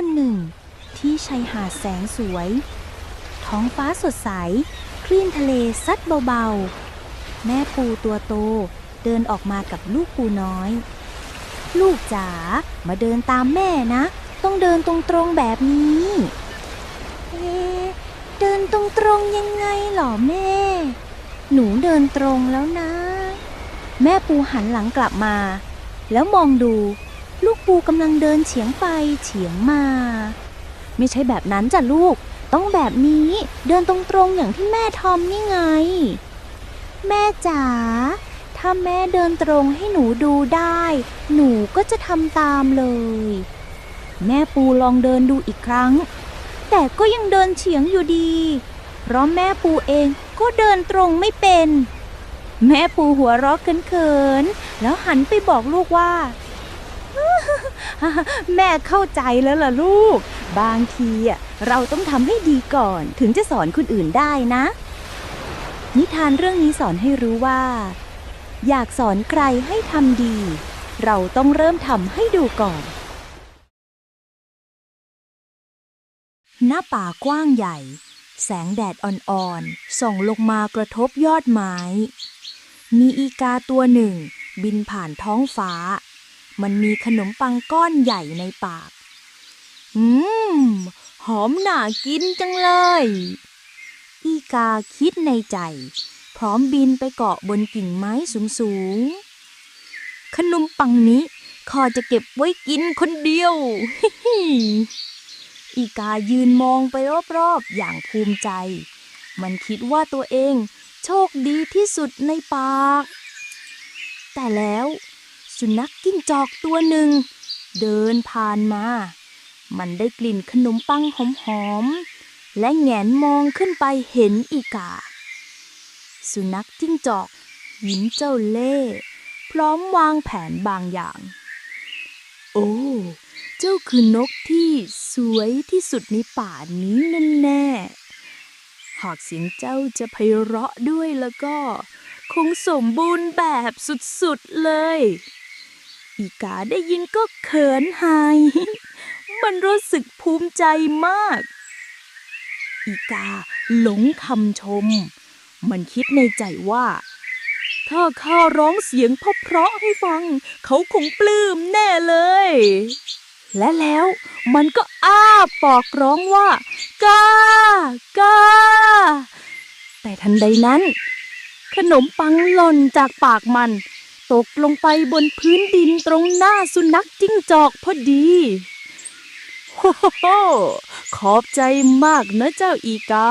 วันหนึ่ง ที่ชายหาดแสนสวย ท้องฟ้าสดใส คลื่นทะเลซัดเบาๆ แม่ปูตัวโตเดินออกมากับลูกปูน้อย ลูกจ๋ามาเดินตามแม่นะ ต้องเดินตรงๆแบบนี้เอ๊เดินตรงๆยังไงหรอแม่ หนูเดินตรงแล้วนะ แม่ปูหันหลังกลับมา แล้วมองดู ลูกปูกำลังเดินเฉียงไปเฉียงมา ไม่ใช่แบบนั้นจ้ะลูก ต้องแบบนี้เดินตรงๆอย่างที่แม่ทอมนี่ไง แม่จ๋าถ้าแม่เดินตรงให้หนูดูได้ หนูก็จะทำตามเลย แม่ปูลองเดินดูอีกครั้ง แต่ก็ยังเดินเฉียงอยู่ดี เพราะแม่ปูเองก็เดินตรงไม่เป็น แม่ปูหัวเราะเขินๆแล้วหันไปบอกลูกว่า แม่เข้าใจแล้วล่ะลูก บางทีเราต้องทำให้ดีก่อนถึงจะสอนคนอื่นได้นะ นิทานเรื่องนี้สอนให้รู้ว่า อยากสอนใครให้ทำดี เราต้องเริ่มทำให้ดูก่อน หน้าป่ากว้างใหญ่ แสงแดดอ่อนๆส่องลงมากระทบยอดไม้ มีอีกาตัวหนึ่ง บินผ่านท้องฟ้า มันมีขนมปังก้อนใหญ่ในปาก อืม หอมน่ากินจังเลย อีกาคิดในใจ พร้อมบินไปเกาะบนกิ่งไม้สูงๆ ขนมปังนี้ขอจะเก็บไว้กินคนเดียว อีกายืนมองไปรอบๆ อย่างภูมิใจ มันคิดว่าตัวเองโชคดีที่สุดในปาก แต่แล้ว สุนัขกิ้งจอกตัวหนึ่ง เดินผ่านมา มันได้กลิ่นขนมปังหอมๆ และแงนมองขึ้นไปเห็นอีกา สุนัขจิ้งจอกยิ้มเจ้าเล่ห์พร้อมวางแผนบางอย่าง โอ้ เจ้าคือนกที่สวยที่สุดในป่านี้แน่ๆหากเสียงเจ้าจะไพเราะด้วยแล้วก็ คงสมบูรณ์แบบสุดๆเลย อีกาได้ยินก็เขินหาย มันรู้สึกภูมิใจมาก อีกาหลงคำชม มันคิดในใจว่า ถ้าข้าร้องเสียงเพราะๆให้ฟัง เขาคงปลื้มแน่เลย และแล้วมันก็อ้าปากร้องว่า กากาแต่ทันใดนั้น ขนมปังหล่นจากปากมัน ตกลงไปบนพื้นดินตรงหน้าสุนัขจิ้งจอกพอดีโอ้โหขอบใจมากนะเจ้าอีกา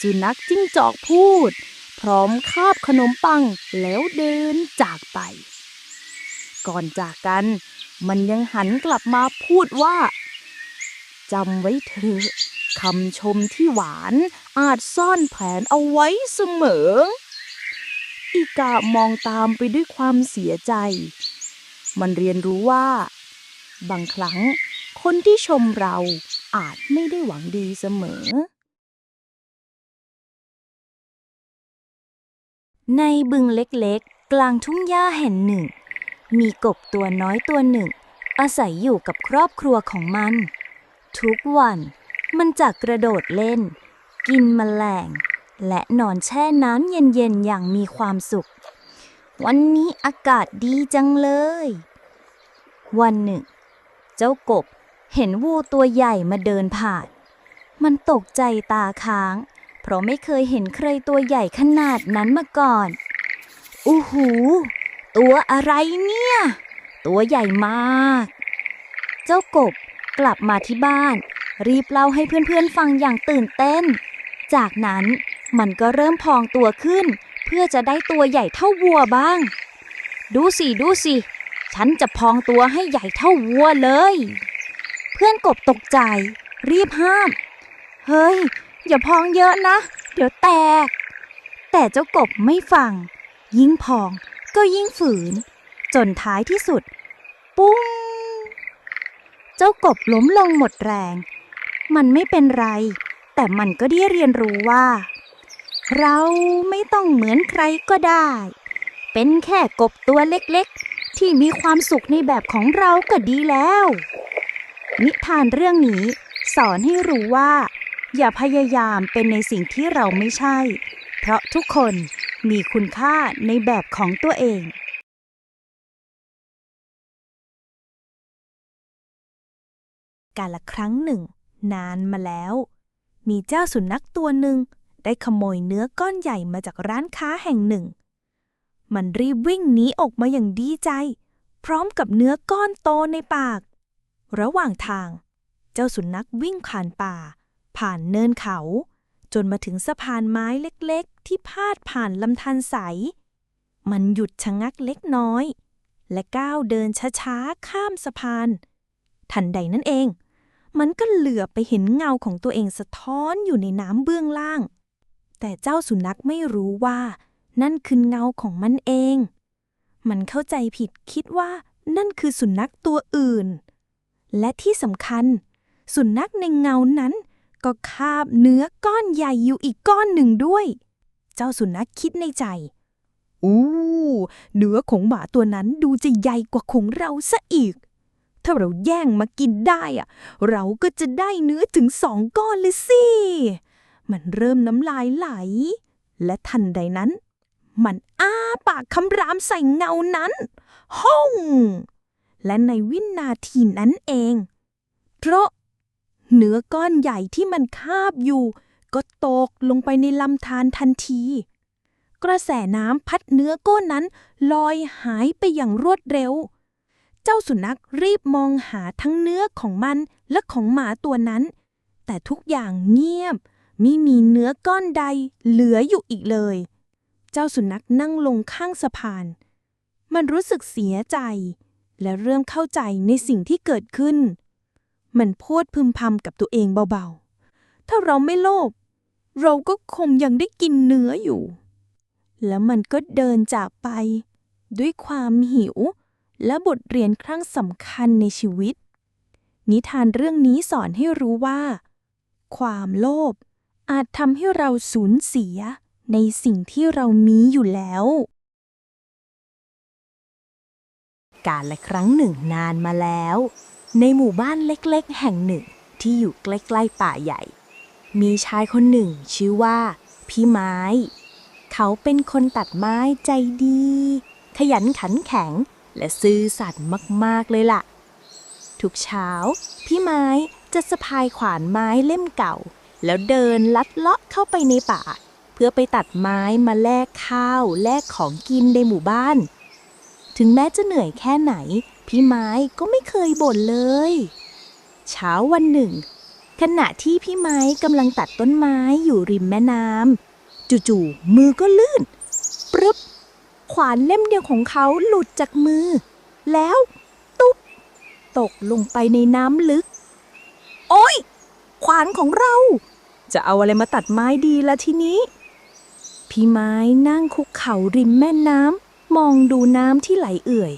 สุนัขจิ้งจอกพูด พร้อมคาบขนมปังแล้วเดินจากไป ก่อนจากกัน มันยังหันกลับมาพูดว่าจำไว้เถอะคำชมที่หวานอาจซ่อนแผนเอาไว้เสมอ อีกามองตามไปด้วยความเสียใจ มันเรียนรู้ว่า บางครั้งคนที่ชมเราอาจไม่ได้หวังดีเสมอ ในบึงเล็กๆ กลางทุ่งหญ้าแห่งหนึ่ง มีกบตัวน้อยตัวหนึ่ง อาศัยอยู่กับครอบครัวของมัน ทุกวันมันจะกระโดดเล่น กินแมลง และนอนแช่น้ำเย็นๆ อย่างมีความสุข วันนี้อากาศดีจังเลย วันหนึ่ง เจ้ากบเห็นวัวตัวใหญ่มาเดินผ่าน มันตกใจตาค้าง เพราะไม่เคยเห็นใครตัวใหญ่ขนาดนั้นมาก่อนอู้หู ตัวอะไรเนี่ย ตัวใหญ่มาก เจ้ากบกลับมาที่บ้าน รีบเล่าให้เพื่อนๆฟังอย่างตื่นเต้น จากนั้น มันก็เริ่มพองตัวขึ้น เพื่อจะได้ตัวใหญ่เท่าวัวบ้าง ดูสิดูสิฉันจะพองตัวให้ใหญ่เท่าวัวเลย เพื่อนกบตกใจ รีบห้าม เฮ้ย อย่าพองเยอะนะ เดี๋ยวแตก แต่เจ้ากบไม่ฟัง ยิ่งพองก็ยิ่งฝืน จนท้ายที่สุด ปุ้ง เจ้ากบล้มลงหมดแรง มันไม่เป็นไร แต่มันก็ได้เรียนรู้ว่า เราไม่ต้องเหมือนใครก็ได้ เป็นแค่กบตัวเล็กๆ ที่มีความสุขในแบบของเราก็ดีแล้ว นิทานเรื่องนี้ สอนให้รู้ว่า อย่าพยายามเป็นในสิ่งที่เราไม่ใช่ เพราะทุกคนมีคุณค่าในแบบของตัวเองกาละครั้งหนึ่ง นานมาแล้ว มีเจ้าสุนัขตัวหนึ่ง ได้ขโมยเนื้อก้อนใหญ่มาจากร้านค้าแห่งหนึ่ง มันรีบวิ่งหนีออกมาอย่างดีใจ พร้อมกับเนื้อก้อนโตในปาก ระหว่างทาง เจ้าสุนัขวิ่งผ่านป่า ผ่านเนินเขา จนมาถึงสะพานไม้เล็กๆ ที่พาดผ่านลำธารใส มันหยุดชะงักเล็กน้อย และก้าวเดินช้าๆข้ามสะพาน ทันใดนั้นเองมันก็เหลือบไปเห็นเงาของตัวเองสะท้อนอยู่ในน้ำเบื้องล่าง แต่เจ้าสุนัขไม่รู้ว่า นั่นคือเงาของมันเอง มันเข้าใจผิดคิดว่านั่นคือสุนัขตัวอื่น และที่สำคัญ สุนัขในเงานั้น ก็คาบเนื้อก้อนใหญ่อยู่อีกก้อนหนึ่งด้วย เจ้าสุนัขคิดในใจ อู้ เนื้อของหมาตัวนั้นดูจะใหญ่กว่าของเราซะอีก ถ้าเราแย่งมากินได้อะเราก็จะได้เนื้อถึงสองก้อนเลยสิ มันเริ่มน้ำลายไหล และทันใดนั้น มันอ้าปากคำรามใส่เงานั้นห้อง และในวินาทีนั้นเอง เพราะเนื้อก้อนใหญ่ที่มันคาบอยู่ ก็ตกลงไปในลำธารทันที กระแสน้ำพัดเนื้อก้อนนั้นลอยหายไปอย่างรวดเร็ว เจ้าสุนัขรีบมองหาทั้งเนื้อของมันและของหมาตัวนั้น แต่ทุกอย่างเงียบ ไม่มีเนื้อก้อนใดเหลืออยู่อีกเลย เจ้าสุนัขนั่งลงข้างสะพาน มันรู้สึกเสียใจ และเริ่มเข้าใจในสิ่งที่เกิดขึ้น มันพูดพึมพำกับตัวเองเบาๆ ถ้าเราไม่โลภเราก็คงยังได้กินเนื้ออยู่ แล้วมันก็เดินจากไป ด้วยความหิว และบทเรียนครั้งสำคัญในชีวิต นิทานเรื่องนี้สอนให้รู้ว่า ความโลภ อาจทำให้เราสูญเสียในสิ่งที่เรามีอยู่แล้ว กาลละครั้งหนึ่งนานมาแล้ว ในหมู่บ้านเล็กๆ แห่งหนึ่งที่อยู่ใกล้ๆป่าใหญ่ มีชายคนหนึ่งชื่อว่า พี่ไม้ เขาเป็นคนตัดไม้ใจดี ขยันขันแข็งและซื่อสัตย์มาก ๆ เลยล่ะ ทุกเช้า พี่ไม้จะสะพายขวานไม้เล่มเก่า แล้วเดินลัดเลาะเข้าไปในป่า เพื่อไปตัดไม้มาแลกข้าวแลกของกินในหมู่บ้าน ถึงแม้จะเหนื่อยแค่ไหน พี่ไม้ก็ไม่เคยบ่นเลย เช้าวันหนึ่ง ขณะที่พี่ไม้กำลังตัดต้นไม้อยู่ริมแม่น้ำจู่ๆมือก็ลื่นปรึบขวานเล่มเดียวของเขาหลุดจากมือ แล้วตุ๊บตกลงไปในน้ำลึก โอ้ยขวานของเรา จะเอาอะไรมาตัดไม้ดีละทีนี้ พี่ไม้นั่งคุกเข่าริมแม่น้ำมองดูน้ำที่ไหลเอื่อย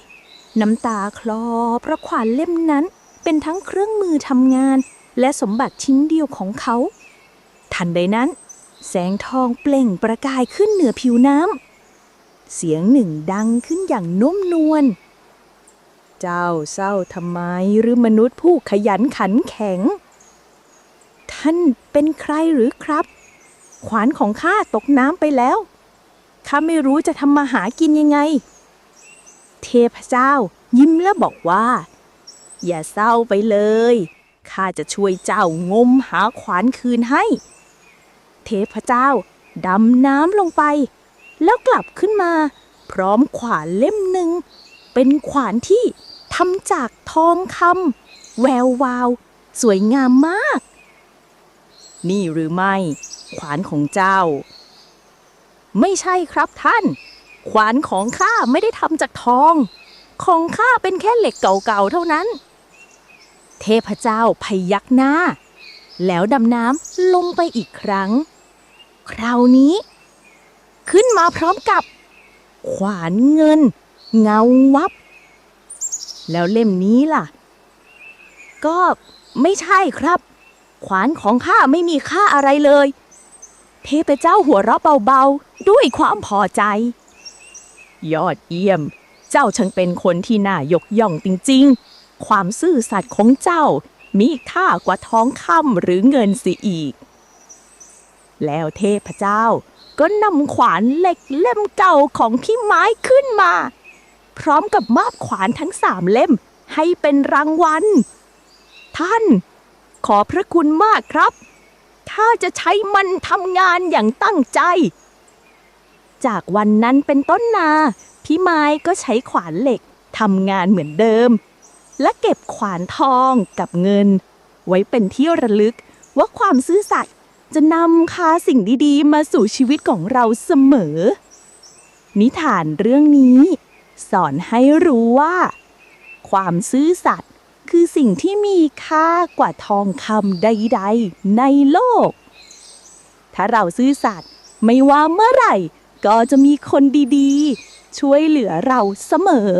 น้ำตาคลอเพราะขวานเล่มนั้น เป็นทั้งเครื่องมือทำงาน และสมบัติชิ้นเดียวของเขา ทันใดนั้น แสงทองเปล่งประกายขึ้นเหนือผิวน้ำเสียงหนึ่งดังขึ้นอย่างนุ่มนวลเจ้าเศร้าทำไมหรือมนุษย์ผู้ขยันขันแข็ง ท่านเป็นใครหรือครับ ขวานของข้าตกน้ำไปแล้ว ข้าไม่รู้จะทำมาหากินยังไง เทพเจ้ายิ้มและบอกว่า อย่าเศร้าไปเลย ข้าจะช่วยเจ้างมหาขวานคืนให้ เทพเจ้าดำน้ำลงไป แล้วกลับขึ้นมา พร้อมขวานเล่มหนึ่ง เป็นขวานที่ทำจากทองคำแวววาว สวยงามมาก นี่หรือไม่ ขวานของเจ้า ไม่ใช่ครับท่าน ขวานของข้าไม่ได้ทำจากทอง ของข้าเป็นแค่เหล็กเก่าๆเท่านั้น เทพเจ้าพยักหน้า แล้วดำน้ำลงไปอีกครั้ง คราวนี้ ขึ้นมาพร้อมกับ ขวานเงิน เงาวับ แล้วเล่มนี้ล่ะ ก็ไม่ใช่ครับ ขวานของข้าไม่มีค่าอะไรเลย เทพเจ้าหัวเราะเบาๆ ด้วยความพอใจ ยอดเยี่ยม เจ้าช่างเป็นคนที่น่ายกย่องจริงๆ ความซื่อสัตย์ของเจ้ามีค่ากว่าท้องคำหรือเงินเสียอีก แล้วเทพเจ้าก็นำขวานเหล็กเล่มเก่าของพี่ไม้ขึ้นมา พร้อมกับมอบขวานทั้งสามเล่มให้เป็นรางวัล ท่าน ขอพระคุณมากครับ ถ้าจะใช้มันทำงานอย่างตั้งใจ จากวันนั้นเป็นต้นนาพี่ไม้ก็ใช้ขวานเหล็กทำงานเหมือนเดิม และเก็บขวานทองกับเงิน ไว้เป็นที่ระลึกว่าความซื่อสัตย์จะนำพาสิ่งดีๆ มาสู่ชีวิตของเราเสมอ นิทานเรื่องนี้ สอนให้รู้ว่า ความซื่อสัตย์ คือสิ่งที่มีค่ากว่าทองคำใดๆในโลก ถ้าเราซื่อสัตย์ไม่ว่าเมื่อไหร่ ก็จะมีคนดีๆ ช่วยเหลือเราเสมอ